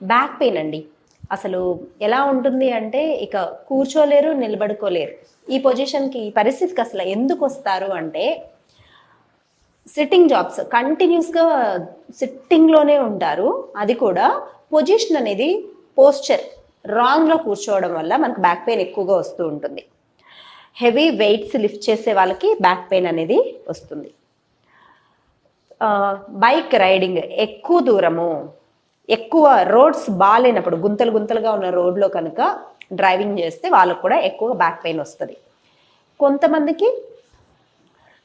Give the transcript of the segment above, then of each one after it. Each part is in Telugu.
బ్యాక్ పెయిన్ అండి. అసలు ఎలా ఉంటుంది అంటే ఇక కూర్చోలేరు నిలబడుకోలేరు. ఈ పొజిషన్కి ఈ పరిస్థితికి అసలు ఎందుకు వస్తారు అంటే సిట్టింగ్ జాబ్స్ కంటిన్యూస్గా సిట్టింగ్లోనే ఉంటారు. అది కూడా పొజిషన్ అనేది పోస్చర్ రాంగ్లో కూర్చోవడం వల్ల మనకు బ్యాక్ పెయిన్ ఎక్కువగా వస్తూ ఉంటుంది. హెవీ వెయిట్స్ లిఫ్ట్ చేసే వాళ్ళకి బ్యాక్ పెయిన్ అనేది వస్తుంది. బైక్ రైడింగ్ ఎక్కువ దూరము. ఎక్కువ రోడ్స్ బాగాలేనప్పుడు గుంతలు గుంతలుగా ఉన్న రోడ్లో కనుక డ్రైవింగ్ చేస్తే వాళ్ళకు కూడా ఎక్కువ బ్యాక్ పెయిన్ వస్తుంది. కొంతమందికి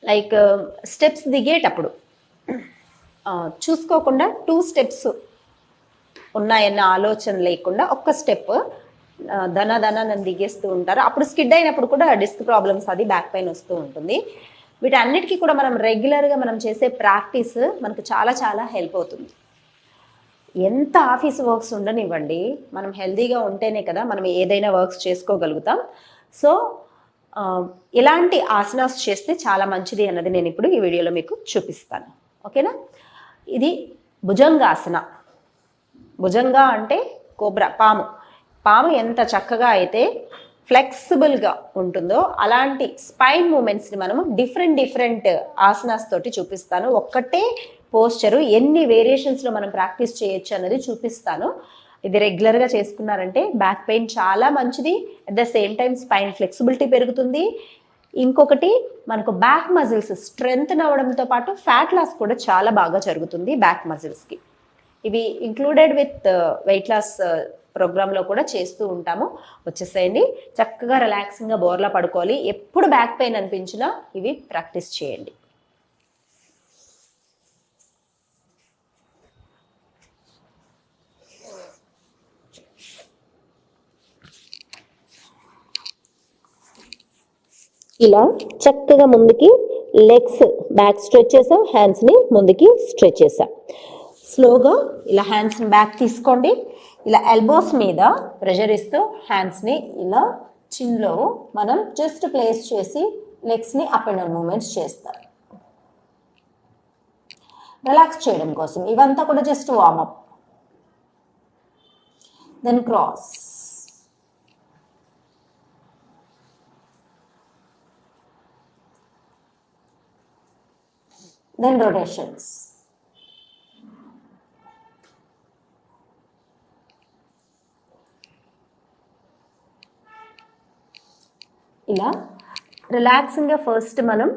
లైక్ స్టెప్స్ దిగేటప్పుడు చూసుకోకుండా టూ స్టెప్స్ ఉన్నాయన్న ఆలోచన లేకుండా ఒక్క స్టెప్ ధన ధన నన్ను దిగేస్తూ ఉంటారు. అప్పుడు స్కిడ్ అయినప్పుడు కూడా డిస్క్ ప్రాబ్లమ్స్ అది బ్యాక్ పెయిన్ వస్తూ ఉంటుంది. వీటన్నిటికీ కూడా మనం రెగ్యులర్గా మనం చేసే ప్రాక్టీస్ మనకు చాలా చాలా హెల్ప్ అవుతుంది. ఎంత ఆఫీస్ వర్క్స్ ఉండనివ్వండి మనం హెల్తీగా ఉంటేనే కదా మనం ఏదైనా వర్క్స్ చేసుకోగలుగుతాం. సో ఇలాంటి ఆసనాస్ చేస్తే చాలా మంచిది అన్నది నేను ఇప్పుడు ఈ వీడియోలో మీకు చూపిస్తాను. ఓకేనా? ఇది భుజంగాసన. భుజంగా అంటే కోబ్రా పాము. పాము ఎంత చక్కగా అయితే ఫ్లెక్సిబుల్గా ఉంటుందో అలాంటి స్పైన్ మూమెంట్స్ని మనము డిఫరెంట్ డిఫరెంట్ ఆసనాస్ తోటి చూపిస్తాను. ఒక్కటే పోస్చరు. ఎన్ని వేరియేషన్స్లో మనం ప్రాక్టీస్ చేయొచ్చు అన్నది చూపిస్తాను. ఇది రెగ్యులర్గా చేసుకున్నారంటే బ్యాక్ పెయిన్ చాలా మంచిది. At the same time spine flexibility పెరుగుతుంది. ఇంకొకటి మనకు బ్యాక్ మజిల్స్ స్ట్రెంగ్త్ అవ్వడంతో పాటు ఫ్యాట్ లాస్ కూడా చాలా బాగా జరుగుతుంది బ్యాక్ మజిల్స్కి ఇవి ఇంక్లూడెడ్ విత్ వెయిట్ లాస్ ప్రోగ్రాంలో కూడా చేస్తూ ఉంటాము. వచ్చేసేయండి. చక్కగా రిలాక్సింగ్గా బోర్లా పడుకోవాలి. ఎప్పుడు బ్యాక్ పెయిన్ అనిపించినా ఇవి ప్రాక్టీస్ చేయండి. ఇలా చక్కగా ముందుకి లెగ్స్ బ్యాక్ స్ట్రెచ్ చేసాం హ్యాండ్స్ని ముందుకి స్ట్రెచ్ చేసాం స్లోగా ఇలా హ్యాండ్స్ని బ్యాక్ తీసుకోండి. ఇలా ఎల్బోస్ మీద ప్రెషర్ ఇస్తూ హ్యాండ్స్ని ఇలా చిన్లో మనం జస్ట్ ప్లేస్ చేసి లెగ్స్ని అప్ అండ్ డౌన్ మూమెంట్స్ చేస్తాం. రిలాక్స్ చేయడం కోసం. ఇవంతా కూడా just warmup then cross then rotations. ఇలా రిలాక్సింగ్గా ఫస్ట్ మనం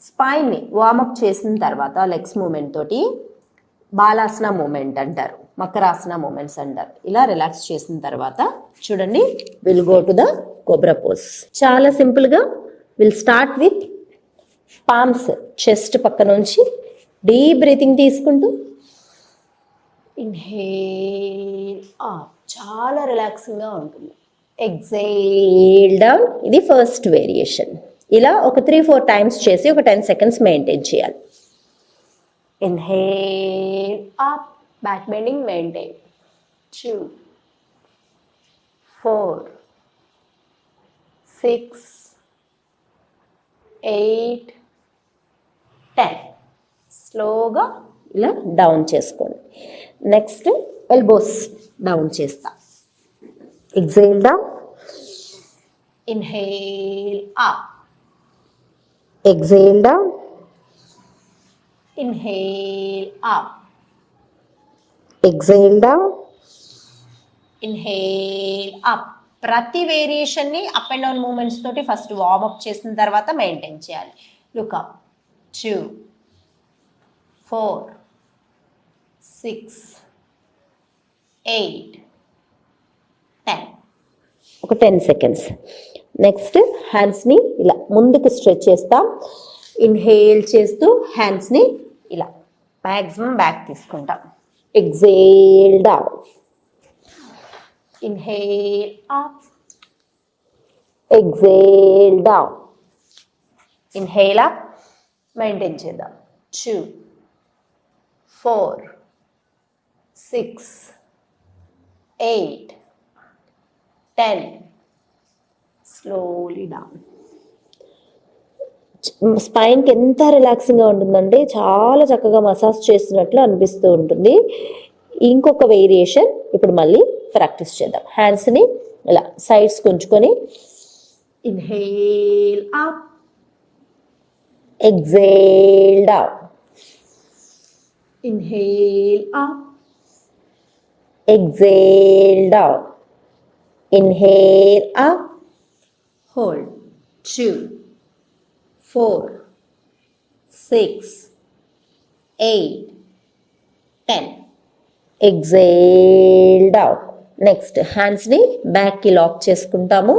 స్పైన్ని వార్మప్ చేసిన తర్వాత లెగ్స్ మూమెంట్ తోటి బాలాసన మూమెంట్ అంటారు మకరాసన మూమెంట్స్ అంటారు ఇలా రిలాక్స్ చేసిన తర్వాత చూడండి will go to the cobra pose చాలా సింపుల్గా will start with palms chest పక్క నుంచి డీప్ బ్రీతింగ్ తీసుకుంటూ ఇన్హేల్ చాలా రిలాక్సింగ్గా ఉంటుంది. ఎగ్జైల్ డౌన్ ఇది ఫస్ట్ వేరియేషన్ ఇలా ఒక త్రీ ఫోర్ టైమ్స్ చేసి ఒక టెన్ సెకండ్స్ మెయింటైన్ చేయాలి. Inhale up back bending maintain two four six eight ten స్లోగా ఇలా డౌన్ చేసుకోండి. నెక్స్ట్ ఎల్బోస్ డౌన్ చేస్తా. Exhale down inhale up exhale down inhale up exhale down inhale up ప్రతి వేరియేషన్ని అప్ అండ్ డౌన్ మూమెంట్స్ తోటి ఫస్ట్ వార్మప్ చేసిన తర్వాత మెయింటైన్ చేయాలి. Look up two four six eight ten ఒక టెన్ సెకండ్స్ నెక్స్ట్ హ్యాండ్స్ని ఇలా ముందుకు స్ట్రెచ్ చేస్తాం. ఇన్హేల్ చేస్తూ హ్యాండ్స్ని ఇలా మ్యాక్సిమం బ్యాక్ తీసుకుంటాం. Exhale down inhale up exhale down inhale up maintain చేద్దాం. Two four six eight ten slowly down స్పైన్కి ఎంత రిలాక్సింగ్గా ఉంటుందంటే చాలా చక్కగా మసాజ్ చేస్తున్నట్లు అనిపిస్తూ ఉంటుంది. ఇంకొక వేరియేషన్ ఇప్పుడు మళ్ళీ ప్రాక్టీస్ చేద్దాం. హ్యాండ్స్ని ఇలా sides కొంచుకొని inhale up exhale down Inhale up. exhale down inhale up Hold. Two. Four. Six. Eight. Ten. exhale down next హ్యాండ్స్ని బ్యాక్కి లాక్ చేసుకుంటాము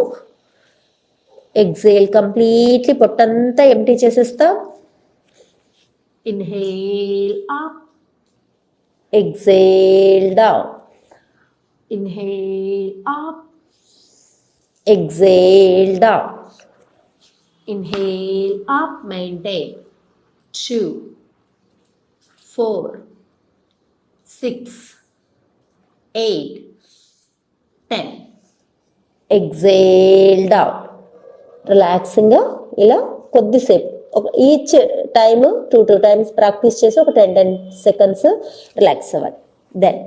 ఎగ్జేల్ కంప్లీట్లీ పొట్టంతా ఎంటీ చేసేస్తా. Inhale exhale down inhale exhale down inhale up maintain two four six eight ten exhale down రిలాక్సింగ్గా ఇలా కొద్దిసేపు ఒక each time two two times practice చేసి ఒక టెన్ టెన్ సెకండ్స్ రిలాక్స్ అవ్వాలి. Then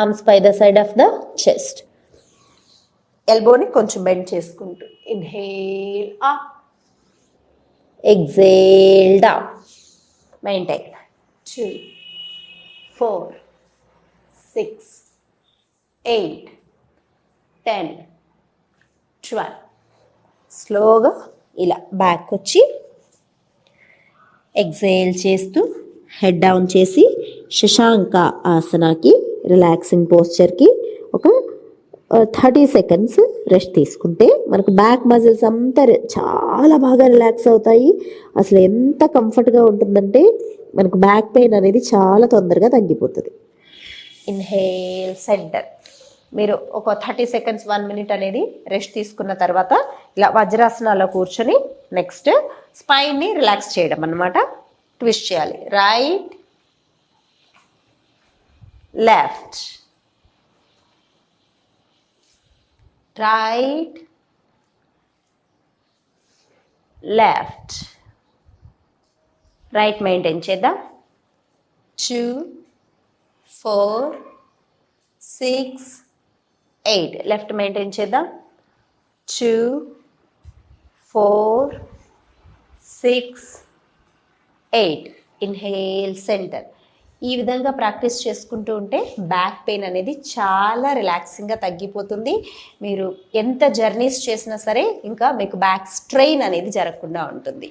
arms pi the side of the chest ఎల్బోని కొంచెం బెండ్ చేసుకుంటూ. Inhale up exhale down maintain two four six eight ten twelve స్లోగా ఇలా బ్యాక్ వచ్చి ఎగ్జైల్ చేస్తూ హెడ్ డౌన్ చేసి శశాంక ఆసనాకి రిలాక్సింగ్ పోస్చర్కి ఒక థర్టీ సెకండ్స్ రెస్ట్ తీసుకుంటే మనకు బ్యాక్ మజిల్స్ అంతా చాలా బాగా రిలాక్స్ అవుతాయి. అసలు ఎంత కంఫర్ట్గా ఉంటుందంటే మనకు బ్యాక్ పెయిన్ అనేది చాలా తొందరగా తగ్గిపోతుంది. ఇన్హేల్ సెంటర్ మీరు ఒక థర్టీ సెకండ్స్ వన్ మినిట్ అనేది రెస్ట్ తీసుకున్న తర్వాత ఇలా వజ్రాసనాలో కూర్చొని నెక్స్ట్ స్పైన్ని రిలాక్స్ చేయడం అన్నమాట. ట్విస్ట్ చేయాలి. Right left right left right maintain చేద్దాం. Two four six eight. Left maintain చేద్దాం. Two four six eight inhale center ఈ విధంగా ప్రాక్టీస్ చేసుకుంటూ ఉంటే బ్యాక్ పెయిన్ అనేది చాలా రిలాక్సింగ్గా తగ్గిపోతుంది. మీరు ఎంత జర్నీస్ చేసినా సరే ఇంకా మీకు బ్యాక్ స్ట్రెయిన్ అనేది జరగకుండా ఉంటుంది.